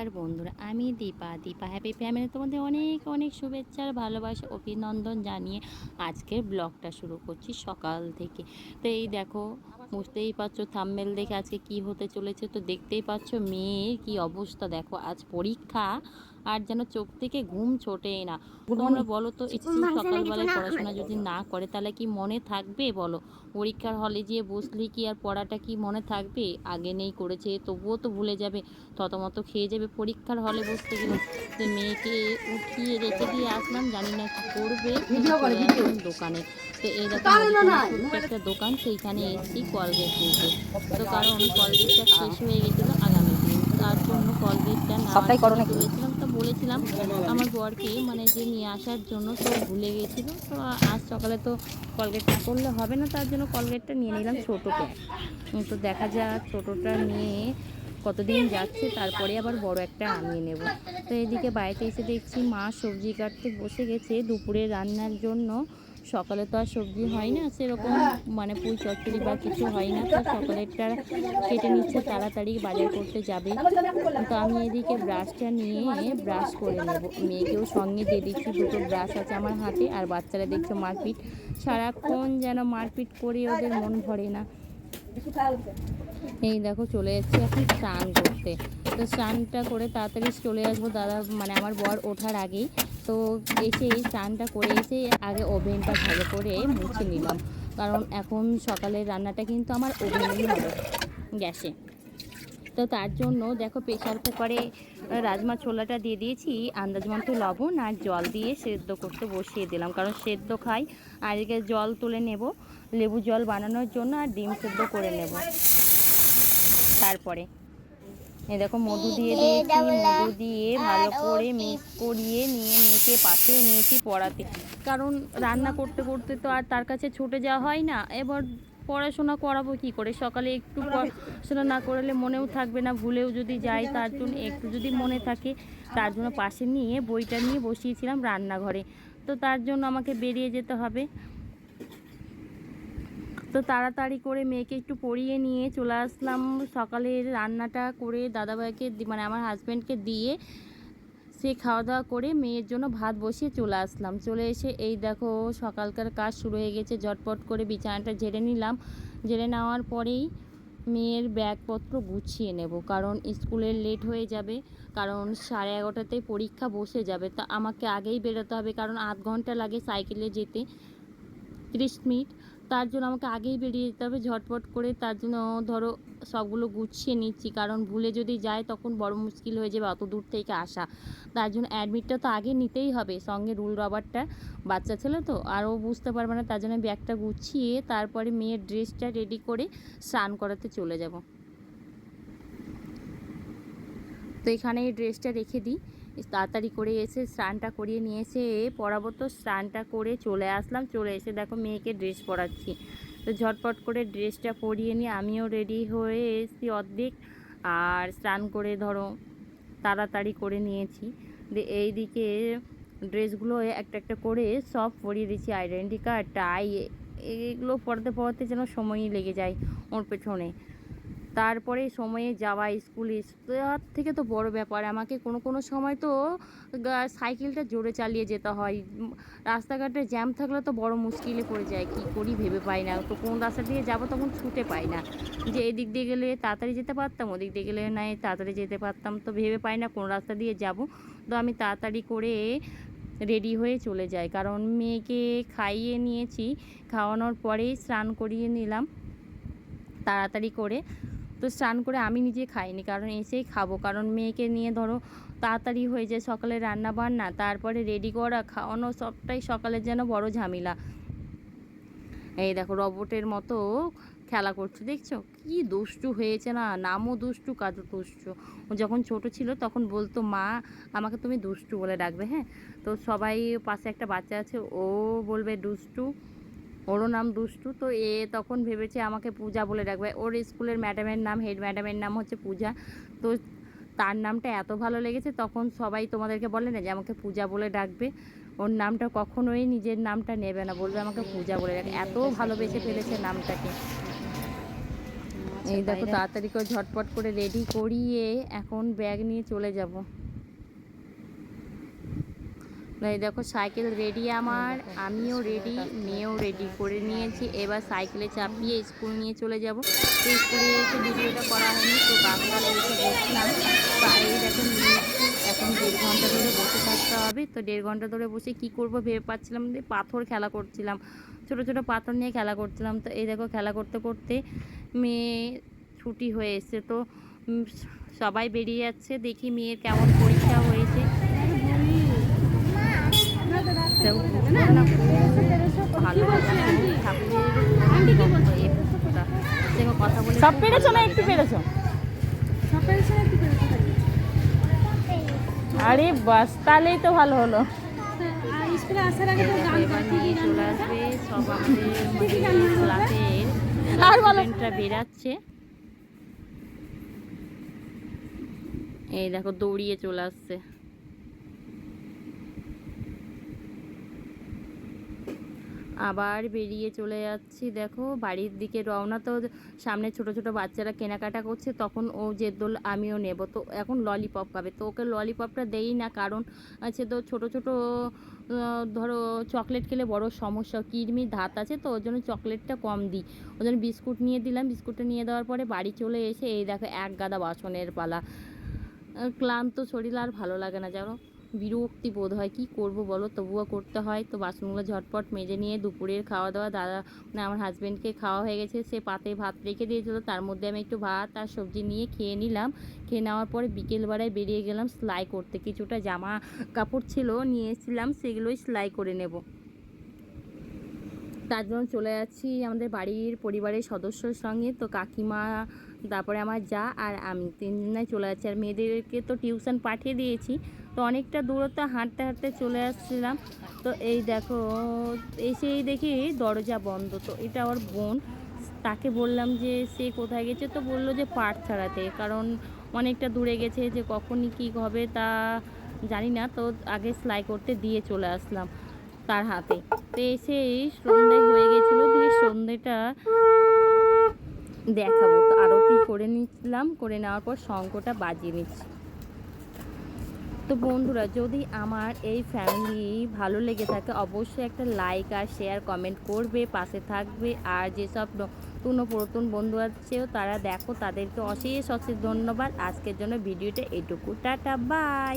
নমস্কার বন্ধুরা, আমি দীপা। দীপা হ্যাপি ফ্যামিলি তোমাদের অনেক অনেক শুভেচ্ছার ভালোবাসা, অভিনন্দন জানিয়ে আজকের ব্লগটা শুরু করছি সকাল থেকে। তো এই দেখো, বুঝতেই পারছ থাম্মেল দেখে আজকে কি হতে চলেছে? তো দেখতেই পাচ্ছ মেয়ের কি অবস্থা। দেখো, আজ পরীক্ষা আর যেন চোখ থেকে ঘুম ছোটেই না। তোমরা বলো তো একটু সকালবেলায় পড়াশোনা যদি না করে তাহলে কি মনে থাকবে বলো? পরীক্ষার হলে গিয়ে বসলে কি আর পড়াটা কি মনে থাকবে? আগে নেই করেছে তবুও তো ভুলে যাবে। ততমত খেয়ে যাবে পরীক্ষার হলে বসতে গেলে। তো মেয়েকে উঠিয়ে রেখে দিয়ে আসলাম জানি না কি করবে। দোকানে। তো এই রকম একটা দোকান সেইখানে এসেছি কলগেট নিতে তো কারণ কলগেটটা শেষ হয়ে গেছিল আগামী দিন। তার জন্য কলগেটটা না নাকি? বলেছিলাম আমার বরকে মানে যে নিয়ে আসার জন্য তো ভুলে গেছিল। তো আজ সকালে তো কলগেটটা করলে হবে না, তার জন্য কলগেটটা নিয়ে নিলাম ছোটো প্যাক তো দেখা যাক ছোটোটা নিয়ে কতদিন যাচ্ছে, তারপরে আবার বড় একটা আনিয়ে নেব। তো এদিকে বাড়িতে এসে দেখছি মা সবজি কাটতে বসে গেছে দুপুরে রান্নার জন্য। সকালে তো আর সবজি হয় না, সেরকম মানে পুঁই চচ্চড়ি বা কিছু হয় না, তো সকালেরটা কেটে নিচ্ছে, তাড়াতাড়ি বাজার করতে যাবে। তো আমি এদিকে ব্রাশটা নিয়ে ব্রাশ করে নেব। মেয়েকেও সঙ্গে দিয়ে দিচ্ছি, দুটো ব্রাশ আছে আমার হাতে, আর বাচ্চারা দেখছ মারপিট। সারাক্ষণ যেন মারপিট করে ওদের মন ভরে না। এই দেখো, চলে যাচ্ছি এখন স্নান করতে। তো স্নানটা করে তাড়াতাড়ি চলে আসব, দাদা মানে আমার বর ওঠার আগেই। তো এসে স্নানটা করে এসে আগে ওভেনটা ভালো করে মুছে নিলাম। কারণ এখন সকালের রান্নাটা কিন্তু আমার ওভেনেই হবে গ্যাসে। তো তার জন্য দেখো প্রেশার কুকারে রাজমা ছোলাটা দিয়ে দিয়েছি, আন্দাজ মতো লবণ আর জল দিয়ে সেদ্ধ করতে বসিয়ে দিলাম। কারণ সেদ্ধ খাই এদিকে জল তুলে নেব, লেবু জল বানানোর জন্য আর ডিম সেদ্ধ করে নেব। তারপরে এই দেখো মধু দিয়ে দিয়েছি মধু দিয়ে ভালো করে মিক্স করিয়ে নিয়ে মেয়েকে পাশে নিয়েছি পড়াতে। কারণ রান্না করতে করতে তো আর তার কাছে ছুটে যাওয়া হয় না। এবার পড়াশোনা করাবো কি করে? সকালে একটু পড়াশোনা না করলে মনেও থাকবে না ভুলেও যদি যাই তার জন্য একটু যদি মনে থাকে তার জন্য পাশে নিয়ে বইটা নিয়ে বসিয়েছিলাম রান্নাঘরে। তো তার জন্য আমাকে বেরিয়ে যেতে হবে। তো তাড়াতাড়ি করে মেয়েকে একটু পড়িয়ে নিয়ে চলে আসলাম। সকালের রান্নাটা করে দাদাভাইকে মানে আমার হাজব্যান্ডকে দিয়ে সে খাওয়া দাওয়া করে মেয়ের জন্য ভাত বসিয়ে চলে আসলাম। চলে এসে এই দেখো সকালকার কাজ শুরু হয়ে গেছে, ঝটপট করে বিছানাটা ঝেড়ে নিলাম। ঝেড়ে নেওয়ার পরেই মেয়ের ব্যাগপত্র গুছিয়ে নেব কারণ স্কুলের লেট হয়ে যাবে, কারণ সাড়ে এগারোটাতে পরীক্ষা বসে যাবে। তা আমাকে আগেই বেরোতে হবে কারণ আধ ঘণ্টা লাগে সাইকেলে যেতে। তিরিশ মিনিট তার জন্য আমাকে আগেই বেরিয়ে যেতে হবে, ঝটপট করে তার জন্য ধরো সবগুলো গুছিয়ে নিচ্ছি। কারণ ভুলে যদি যায় তখন বড় মুশকিল হয়ে যাবে অত দূর থেকে আসা। তার জন্য অ্যাডমিটটা তো আগে নিতেই হবে, সঙ্গে রুল রবারটা। বাচ্চা ছেলে তো আরও বুঝতে পারবে না, তার জন্য ব্যাগটা গুছিয়ে তারপরে মেয়ের ড্রেসটা রেডি করে স্নান করাতে চলে যাব। তো এখানে এই ড্রেসটা রেখে দিই। তাড়াতাড়ি করে এসে স্নানটা করিয়ে নিয়ে এসে পরাবো তো, স্নানটা করে চলে আসলাম। চলে এসে দেখো মেয়েকে ড্রেস পরাচ্ছি। তো ঝটপট করে ড্রেসটা পরিয়ে নিয়ে আমিও রেডি হয়ে এসেছি অর্ধেক। আর স্নান করে ধরো, তাড়াতাড়ি করে নিয়েছি। এই দিকে ড্রেসগুলো একটা একটা করে সব পরিয়ে দিচ্ছি আইডেন্টি কার্ড, টাই এগুলো পড়াতে পড়াতে যেন সময়ই লেগে যায় ওর পেছনে। তারপরে সময়ে যাওয়া, স্কুলে তার থেকে তো বড় ব্যাপার। আমাকে কোনো কোনো সময় তো সাইকেলটা জোরে চালিয়ে যেতে হয়। রাস্তাঘাটে জ্যাম থাকলে তো বড় মুশকিলে পড়ে যায়, কি করি ভেবে পাই না। তো কোন রাস্তা দিয়ে যাব তখন ছুটে পাই না। যে এদিক দিয়ে গেলে তাড়াতাড়ি যেতে পারতাম, ওদিক দিয়ে গেলে নাই, তাড়াতাড়ি যেতে পারতাম। তো ভেবে পাই না কোন রাস্তা দিয়ে যাব। তো আমি তাড়াতাড়ি করে রেডি হয়ে চলে যাই। কারণ মেয়েকে খাইয়ে নিয়েছি। খাওয়ানোর পরেই স্নান করিয়ে নিলাম। তাড়াতাড়ি করে তো স্নান করে আমি নিজে খাইনি, কারণ এসেই খাব। কারণ মেয়েকে নিয়ে ধরো তাড়াতাড়ি হয়ে যায় সকালে রান্না বান্না, তারপরে রেডি করা, খাওয়ানো, সবটাই সকালের যেন বড় ঝামেলা। এই দেখো রবটের মতো খেলা করছে, দেখছ? কি দুষ্টু হয়েছে না? নামও দুষ্টু, কাজও দুষ্টু। ও যখন ছোট ছিল তখন বলতো, মা, আমাকে তুমি দুষ্টু বলে ডাকবে হ্যাঁ? তো সবাই পাশে একটা বাচ্চা আছে, ও বলবে, দুষ্টু ওরও নাম দুষ্টু, তো এ তখন ভেবেছে আমাকে পূজা বলে ডাকবে। ওর স্কুলের ম্যাডামের নাম, হেড ম্যাডামের নাম হচ্ছে পূজা। তো তার নামটা এত ভালো লেগেছে, তখন সবাই তোমাদেরকে বলে না যে আমাকে পূজা বলে ডাকবে। ওর নামটা কখনোই নিজের নামটা নেবে না, বলবে আমাকে পূজা বলে ডাকবে। এত ভালোবেসে ফেলেছে নামটাকে। এই দেখো, তাড়াতাড়ি করে ঝটপট করে রেডি করিয়ে এখন ব্যাগ নিয়ে চলে যাব। দেখো সাইকেল রেডি আমার আমিও রেডি মেয়েও রেডি করে নিয়েছি। এবার সাইকেলে চাপিয়ে স্কুল নিয়ে চলে যাব। তো স্কুলে এসে ভিডিওটা করা হয়নি তো বাসকালে এসে বসলাম এই দেখো এখন দেড় ঘণ্টা ধরে বসে থাকতে হবে। তো দেড় ঘণ্টা ধরে বসে কি করব ভেবে পাচ্ছিলাম যে পাথর খেলা করছিলাম। ছোট ছোট পাথর নিয়ে খেলা করছিলাম। তো এই দেখো খেলা করতে করতে মেয়ে ছুটি হয়ে এসছে। তো সবাই বেরিয়ে যাচ্ছে। দেখি মেয়ের কেমন পরীক্ষা হয়েছে দেখো, না, খুব ভালো লাগছে, ঠাকুরের এ পুজোটা। দেখো, কথা বলে সব পেরেছ না একটু পেরেছ? আরে বাস তাহলেই তো ভালো হলো। ক্লাসের আর বেরাচ্ছে। এই দেখো দৌড়িয়ে চলে আসছে। আবার বেরিয়ে চলে যাচ্ছি। দেখো, বাড়ির দিকে রওনা তো সামনে ছোট ছোট বাচ্চারা কেনাকাটা করছে, তখন ও যে দোল আমিও নেব। তো এখন ললিপপ খাবে। তো ওকে ললিপপটা দেই না, কারণ আছে তো ছোট ছোট ধরো চকলেট খেলে বড় সমস্যা। কিডনির ধাত আছে তো, ওর জন্য চকলেটটা কম দিই। ওই জন্য বিস্কুট নিয়ে দিলাম। বিস্কুটটা নিয়ে দেওয়ার পরে বাড়ি চলে এসে এই দেখো এক গাদা বাসনের পালা। ক্লান্ত শরীর আর ভালো লাগে না, জানো? বিরক্তি বোধ হয়। কি করব বলো? তবুও করতে হয় তো। বাসনগুলো ঝটপট মেজে নিয়ে দুপুরের খাওয়া দাওয়া দাদা মানে আমার হাজব্যান্ডকে খাওয়া হয়ে গেছে। সে পাতে ভাত রেখে দিয়েছিল। তার মধ্যে আমি একটু ভাত আর সবজি নিয়ে খেয়ে নিলাম। খেয়ে নেওয়ার পরে বিকেলবেলায় বেরিয়ে গেলাম সেলাই করতে। কিছুটা জামা কাপড় ছিল নিয়ে এসেছিলাম সেগুলোই সেলাই করে নেব। তার জন্য চলে যাচ্ছি আমাদের বাড়ির পরিবারের সদস্যর সঙ্গে। তো কাকিমা, তারপরে আমার যা আর আমি। তিনজনে চলে যাচ্ছি। আর মেয়েদেরকে তো টিউশন পাঠিয়ে দিয়েছি। তো অনেকটা দূরত্ব হাঁটতে হাঁটতে চলে আসছিলাম। তো এই দেখো এসেই দেখি দরজা বন্ধ। তো এটা আমার বোন, তাকে বললাম যে সে কোথায় গেছে? তো বলল যে পাট ছাড়াতে, কারণ অনেকটা দূরে গেছে যে কখনই কী হবে তা জানি না। তো আগে সেলাই করতে দিয়ে চলে আসলাম তার হাতে। তো এসে সন্ধে হয়ে গেছিল, দিয়ে সন্ধেটা দেখাবো। তো আরতি করে নিচ্ছিলাম করে নেওয়ার পর শঙ্কটা বাজিয়ে নিচ্ছি। তো বন্ধুরা, যদি আমার এই ফ্যামিলি ভালো লেগে থাকে, অবশ্যই একটা লাইক আর শেয়ার কমেন্ট করবে, পাশে থাকবে। আর যেসব নতুন ও পুরাতন বন্ধু আছেও তারা দেখো, তাদেরকে অশেষ অশেষ ধন্যবাদ। আজকের জন্য ভিডিওটা এটুকু। Tata bye